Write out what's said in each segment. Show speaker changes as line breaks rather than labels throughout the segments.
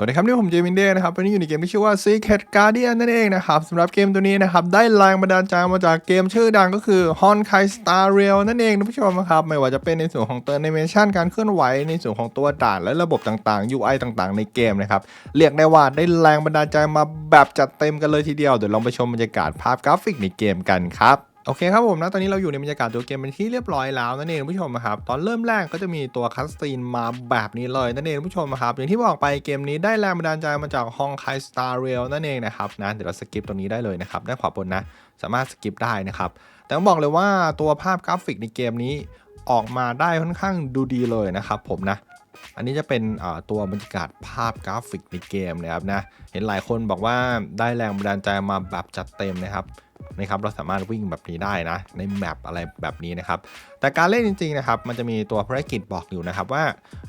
สวัสดีครับนี่ผมเจมินเดย์นะครับวันนี้อยู่ในเกมที่ชื่อว่า Secret Guardian นั่นเองนะครับสำหรับเกมตัวนี้นะครับได้แรงบันดาลใจมาจากเกมชื่อดังก็คือ Honkai Star Rail นั่นเองท่านผู้ชมนะครับไม่ว่าจะเป็นในส่วนของตัว animation การเคลื่อนไหวในส่วนของตัวด่านและระบบต่างๆ UI ต่างๆ ในเกมนะครับเรียกได้ว่าได้แรงบันดาลใจมาแบบจัดเต็มกันเลยทีเดียวเดี๋ยวลองไปชมบรรยากาศภาพกราฟิกในเกมกันครับ โอเคครับผมนะตอนนี้เราอยู่ในบรรยากาศตัวเกมเป็นที่เรียบร้อยแล้วนั่นเองคุณผู้ชมนะครับตอนเริ่มแรกก็จะมีตัวคัสซีนมาแบบนี้เลยนั่นเองคุณผู้ชมนะครับอย่างที่บอกไปเกมนี้ได้แรงบันดาลใจมาจากฮองไคสตาร์เรลนั่นเองนะครับนะเดี๋ยวเราสกิปตรงนี้ได้เลยนะครับด้านขวาบนนะสามารถสกิปได้นะครับแต่ต้องบอกเลยว่าตัวภาพกราฟิกในเกมนี้ออกมาได้ค่อนข้างดูดีเลยนะครับผมนะอันนี้จะเป็นตัวบรรยากาศภาพกราฟิกในเกมนะครับนะเห็นหลายคนบอกว่าได้แรงบันดาลใจมาแบบจัดเต็มนะครับ นะครับเราสามารถวิ่งแบบนี้ได้นะ ในแมปอะไรแบบนี้นะครับ แต่การเล่นจริงๆนะครับมันจะมีตัวภารกิจบอกอยู่นะครับว่า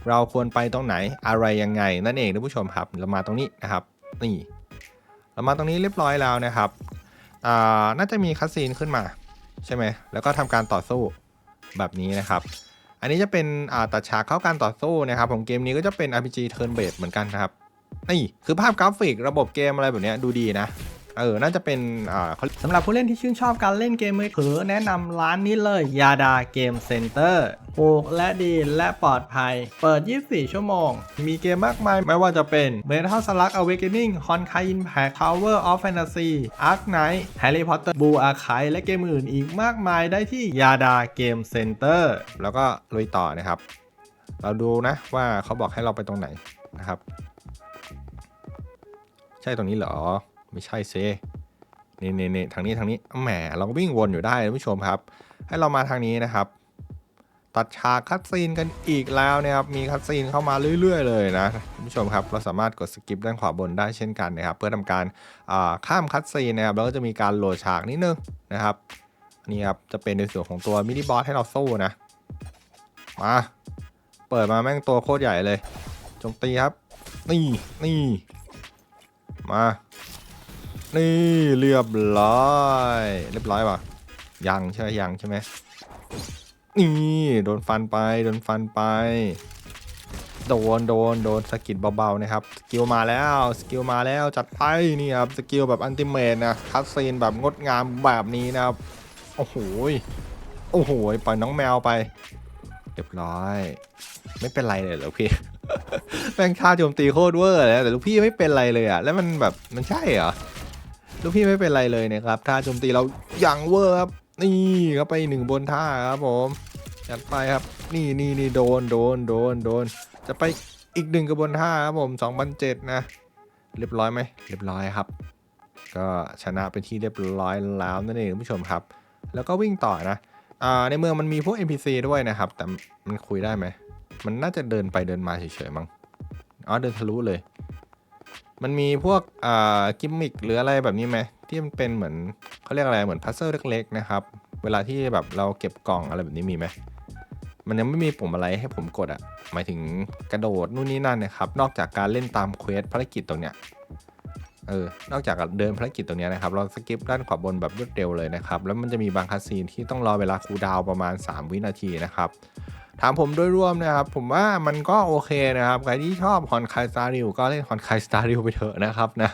เราควรไปตรงไหนอะไรยังไง นั่นเองท่านผู้ชมครับเรามาตรงนี้นะครับนี่เรามาตรงนี้เรียบร้อยแล้วนะครับอ่าน่าจะมีคัสซีนขึ้นมาใช่ไหมแล้วก็ทำการต่อสู้แบบนี้นะครับ อันนี้จะเป็นตัดฉากเข้าการต่อสู้นะครับของเกมนี้ก็จะเป็น RPG Turn Based เหมือนกันครับนี่คือภาพกราฟิกระบบเกมอะไรแบบนี้ดูดีนะ เออ น่าจะเป็นอ่าสำหรับผู้เล่นที่ชื่นชอบการเล่นเกมมือถือแนะนำร้านนี้เลยยาดาเกมเซ็นเตอร์ถูกและดีและปลอดภัย เปิด 24 ชั่วโมง มีเกมมากมาย ไม่ว่าจะเป็น Metal Slug Awakening Honkai Impact Tower of Fantasy Ark Knight Harry Potter Blue Archive และเกมอื่นอีกมากมายได้ที่ยาดาเกมเซ็นเตอร์แล้วก็ลุยต่อนะครับ เราดูนะว่าเขาบอกให้เราไปตรงไหนนะครับ ใช่ตรงนี้เหรอ ไม่ใช่เซนี่นี่นี่ทางนี้ทางนี้แหมเราก็วิ่งวนอยู่ได้ท่านผู้ชมครับ ให้เรามาทางนี้นะครับ ตัดฉากคัดซีนกันอีกแล้วนะครับมีคัดซีนเข้ามาเรื่อย ๆ เลยนะท่านผู้ชมครับเราสามารถกดสกิปด้านขวาบนได้เช่นกันนะครับ เพื่อทำการข้ามคัดซีนนะครับแล้วก็จะมีการโหลดฉากนิดนึงนะครับนี่ครับจะเป็นในส่วนของตัวมินิบอสให้เราสู้นะมาเปิดมาแม่งตัวโคตรใหญ่เลยจมตีครับ นี่นี่มา นี่เรียบร้อยเรียบร้อยป่ะยังใช่ไหมยังใช่ไหมนี่โดนฟันไปโดนฟันไปโดนโดนโดนสกิดเบาๆนะครับสกิลมาแล้วสกิลมาแล้วจัดไปนี่ครับสกิลแบบอันติเมตนะคัสซีนแบบงดงามแบบนี้นะครับโอ้โหยโอ้โหยปล่อยน้องแมวไปเรียบร้อย ไม่เป็นไรเลยเหรอพี่แม่งท่าโจมตีโคตรเวอร์เลยแต่ลูกพี่ไม่เป็นไรเลยอะแล้วมันแบบมันใช่เหรอ ลูกพี่ไม่เป็นไรเลยนะครับท่าโจมตีเราอย่างเวอร์ครับนี่ก็ไปหนึ่งบนท่าครับผมจัดไปครับนี่นี่นี่โดนโดนโดนโดน จะไปอีกหนึ่งกระบวนท่าครับผม2 0 0นะ เรียบร้อยไหมเรียบร้อยครับ ก็ชนะเป็นที่เรียบร้อยแล้วนั่นเองคุณผู้ชมครับ แล้วก็วิ่งต่อนะอ่าในเมืองมันมีพวก NPC ด้วยนะครับ แต่มันคุยได้ไหม มันน่าจะเดินไปเดินมาเฉยๆมั้งอ๋อเดินทะลุเลย มันมีพวกอ่ากิมมิคหรืออะไรแบบนี้ไหมที่มันเป็นเหมือนเขาเรียกอะไรเหมือนพัซเซิลเล็กๆนะครับ เวลาที่แบบเราเก็บกล่องอะไรแบบนี้มีไหมมันยังไม่มีปุ่มอะไรให้ผมกดอะหมายถึงกระโดดนู่นนี่นั่นนะครับ นอกจากการเล่นตามเควสภารกิจตรงเนี้ยเออนอกจากเดินภารกิจตรงเนี้ยนะครับ เราสกิปด้านขวาบนแบบรวดเร็วเลยนะครับ แล้วมันจะมีบางคัสซีนที่ต้องรอเวลาคูลดาวประมาณ 3 วินาทีนะครับ ถามผมโดยรวมนะครับ ผมว่ามันก็โอเคนะครับ ใครที่ชอบฮอนคายสตาร์ริวก็เล่นฮอนคายสตาร์ริวไปเถอะนะครับนะ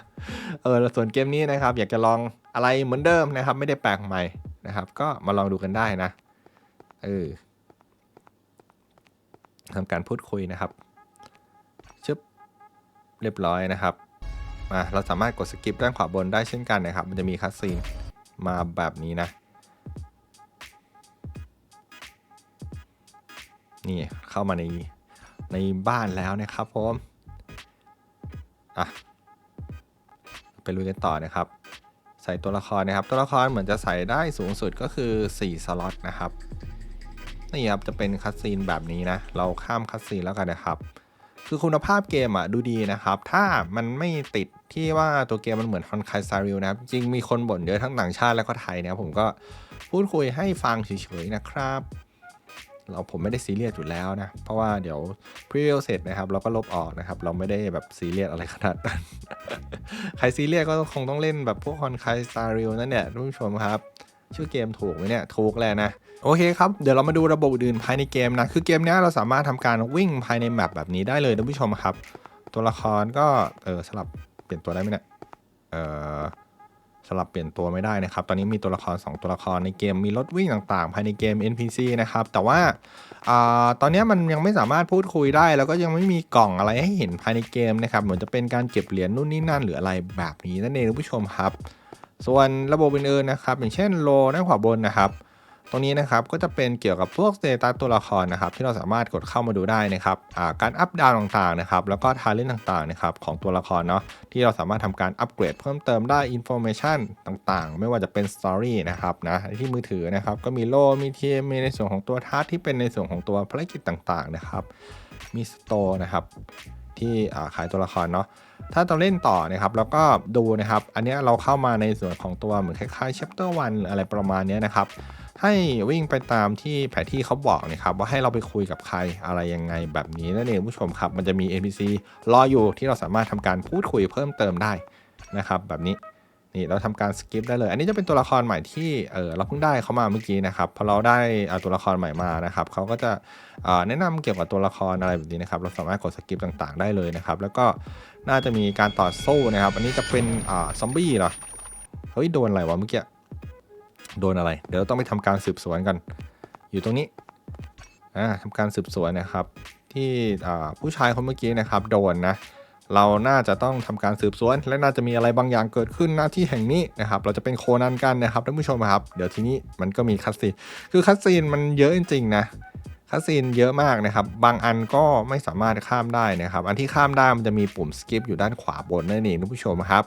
เออแล้วส่วนเกมนี้นะครับ อยากจะลองอะไรเหมือนเดิมนะครับ ไม่ได้แปลกใหม่นะครับ ก็มาลองดูกันได้นะเออทำการพูดคุยนะครับชึบเรียบร้อยนะครับมาเราสามารถกดสกิปด้านขวาบนได้เช่นกันนะครับ มันจะมีคัสซีนมาแบบนี้นะ นี่เข้ามาในในบ้านแล้วนะครับผมอะไปลุยกันต่อนะครับ ใส่ตัวละครนะครับ ตัวละครเหมือนจะใส่ได้สูงสุดก็คือ 4 สล็อตนะครับนี่ครับจะเป็นคัสซีนแบบนี้นะ เราข้ามคัสซีนแล้วกันนะครับคือคุณภาพเกมอะดูดีนะครับ ถ้ามันไม่ติดที่ว่าตัวเกมมันเหมือนคอนคายซาริลนะครับ จริงมีคนบ่นเยอะทั้งต่างชาติและก็ไทยนะครับผมก็พูดคุยให้ฟังเฉยๆนะครับ เราผมไม่ได้ซีเรียสอยู่แล้วนะ เพราะว่าเดี๋ยวพรีวิวเสร็จนะครับ เราก็ลบออกนะครับ เราไม่ได้แบบซีเรียสอะไรขนาดนั้น ใครซีเรียสก็คงต้องเล่นแบบพวกคอนคายซาริลนั่นเนี่ยท่านผู้ชมครับ ชื่อเกมถูกไหมเนี่ย ถูกแหละนะ โอเคครับ เดี๋ยวเรามาดูระบบอื่นภายในเกมนะ คือเกมนี้เราสามารถทำการวิ่งภายในแมปแบบนี้ได้เลยท่านผู้ชมครับ ตัวละครก็เออสลับเปลี่ยนตัวได้ไหมเนี่ยเออ สลับเปลี่ยนตัวไม่ได้นะครับ ตอนนี้มีตัวละคร 2 ตัวละครในเกมมีรถวิ่งต่างๆ ภายในเกม NPC นะครับ แต่ว่าอาตอนนี้มันยังไม่สามารถพูดคุยได้ แล้วก็ยังไม่มีกล่องอะไรให้เห็นภายในเกมนะครับ เหมือนจะเป็นการเก็บเหรียญนู่นนี่นั่นหรืออะไรแบบนี้นั่นเองคุณผู้ชมครับ ส่วนระบบอื่นๆนะครับ อย่างเช่นโลด้านขวาบนนะครับ ตรงนี้นะครับก็จะเป็นเกี่ยวกับพวกสเตตัสตัวละครนะครับที่เราสามารถกดเข้ามาดูได้นะครับาการอัปดาวต่างๆนะครับแล้วก็ทาเลนต่างๆนะครับของตัวละครเนาะที่เราสามารถทำการอัปเกรดเพิ่มเติมได้อินโฟ a t ชันต่างๆ ไม่ว่าจะเป็นสตอรี่นะครับนะที่มือถือนะครับก็มีโลมีทีมีในส่วนของตัวทัสที่เป็นในส่วนของตัวภารกิจต่างๆนะครับมีสโตร์นะครับที่ขายตัวละครเนาะถ้าเราเล่นต่อนะครับแล้วก็ดูนะครับ อันนี้เราเข้ามาในส่วนของตัวเหมือนคล้ายๆ chapter 1หรืออะไรประมาณนี้นะครับ ให้วิ่งไปตามที่แผนที่เขาบอกนะครับว่าให้เราไปคุยกับใครอะไรยังไงแบบนี้นั่นเองผู้ชมครับ มันจะมี NPC รออยู่ที่เราสามารถทำการพูดคุยเพิ่มเติมได้นะครับ แบบนี้นี่เราทำการสกิปได้เลย อันนี้จะเป็นตัวละครใหม่ที่เออเราเพิ่งได้เขามาเมื่อกี้นะครับพอเราได้อ่าตัวละครใหม่มานะครับเขาก็จะอ่าแนะนำเกี่ยวกับตัวละครอะไรแบบนี้นะครับ เราสามารถกดสกิปต่างๆได้เลยนะครับ แล้วก็น่าจะมีการต่อสู้นะครับ อันนี้จะเป็นอ่าซอมบี้เหรอเฮ้ยโดนอะไรวะเมื่อกี้ โดนอะไร เดี๋ยวเราต้องไปทำการสืบสวนกัน อยู่ตรงนี้อ่าทำการสืบสวนนะครับ ที่ผู้ชายคนเมื่อกี้นะครับ โดนนะเราน่าจะต้องทำการสืบสวน และน่าจะมีอะไรบางอย่างเกิดขึ้นหน้าที่แห่งนี้นะครับ เราจะเป็นโคนันกันนะครับท่านผู้ชมครับ เดี๋ยวทีนี้มันก็มีคัสซีนคือคัสซีนมันเยอะจริงๆนะคัสซีนเยอะมากนะครับ บางอันก็ไม่สามารถข้ามได้นะครับ อันที่ข้ามได้มันจะมีปุ่ม skip อยู่ด้านขวาบนนั่นเองท่านผู้ชมครับ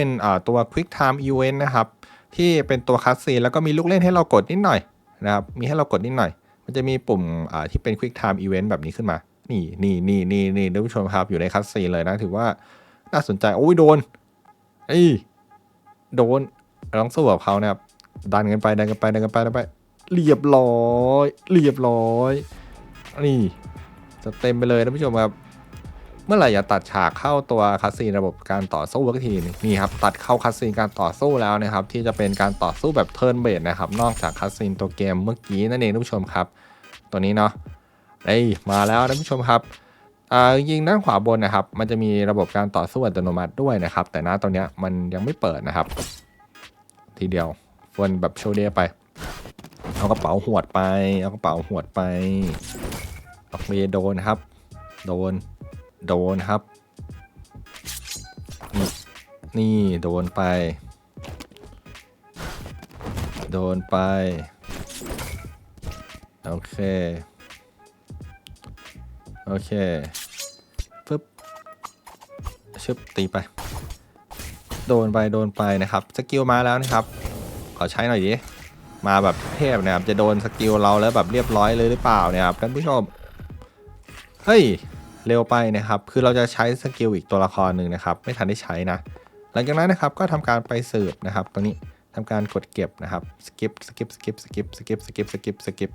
เป็นตัว quick time event นะครับ ที่เป็นตัวคัสซีนแล้วก็มีลูกเล่นให้เรากดนิดหน่อยนะครับ มีให้เรากดนิดหน่อย มันจะมีปุ่มที่เป็น quick time event แบบนี้ขึ้นมา นี่นี่นี่นี่นี่ท่านผู้ชมครับ อยู่ในคัสซีนเลยนะ ถือว่าน่าสนใจ โอ้ยโดนเอ้โดนลองสู้กับเขานะครับ ดันกันไป ดันกันไป ดันกันไป ดันไป เรียบร้อย เรียบร้อย นี่ จะเต็มไปเลยท่านผู้ชมครับ มื่อไหร่จะตัดฉากเข้าตัวคัสซีนระบบการต่อสู้สักทีนนี่ครับตัดเข้าคัสซีนการต่อสู้แล้วนะครับที่จะเป็นการต่อสู้แบบเทิร์นเบสนะครับนอกจากคัสซีนตัวเกมเมื่อกี้นั่นเองท่านผู้ชมครับ ตัวนี้เนาะเอ้ยมาแล้วท่านผู้ชมครับอ่ายิงด้านขวาบนนะครับ มันจะมีระบบการต่อสู้อัตโนมัติด้วยนะครับ แต่ณตอนนี้มันยังไม่เปิดนะครับ ทีเดียวฟนแบบโชว์เดียไปเอากระเป๋าหวดไปเอากระเป๋าหวดไปโอเคโดนครับ โดน โดนครับ นี่โดนไป โดนไป โอเค โอเคปึ๊บชึบตีไป โดนไปโดนไปนะครับ สกิลมาแล้วนะครับ ขอใช้หน่อยดิมาแบบเทพนะครับ จะโดนสกิลเราแล้วแบบเรียบร้อยเลยหรือเปล่าเนี่ยครับท่านผู้ชม เฮ้ย เร็วไปนะครับ คือเราจะใช้สกิลอีกตัวละครหนึ่งนะครับ ไม่ทันได้ใช้นะ หลังจากนั้นนะครับก็ทำการไปสืบนะครับ ตรงนี้ทำการกดเก็บนะครับสกิปสกิปสกิปสกิปสกิปสกิปสกิปสกิป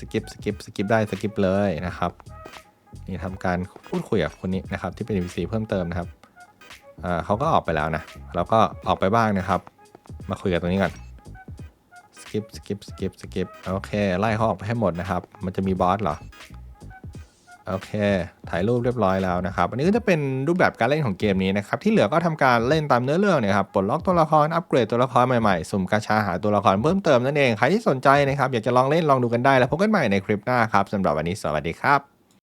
สกิปสกิปสกิปได้สกิปเลยนะครับนี่ทำการพูดคุยกับคนนี้นะครับ ที่เป็น NPC เพิ่มเติมนะครับเขาก็ออกไปแล้วนะแล้วก็ออกไปบ้างนะครับ มาคุยกับตรงนี้ก่อนสกิปสกิปสกิปสกิปโอเคไล่เขาออกไปให้หมดนะครับ มันจะมีบอสเหรอ โอเค ถ่ายรูปเรียบร้อยแล้วนะครับ อันนี้ก็จะเป็นรูปแบบการเล่นของเกมนี้นะครับ ที่เหลือก็ทำการเล่นตามเนื้อเรื่องเนี่ยครับ ปลดล็อกตัวละคร อัปเกรดตัวละครใหม่ๆ สุ่มกาชาหาตัวละครเพิ่มเติมนั่นเอง ใครที่สนใจนะครับ อยากจะลองเล่นลองดูกันได้ แล้วพบกันใหม่ในคลิปหน้าครับสำหรับวันนี้สวัสดีครับ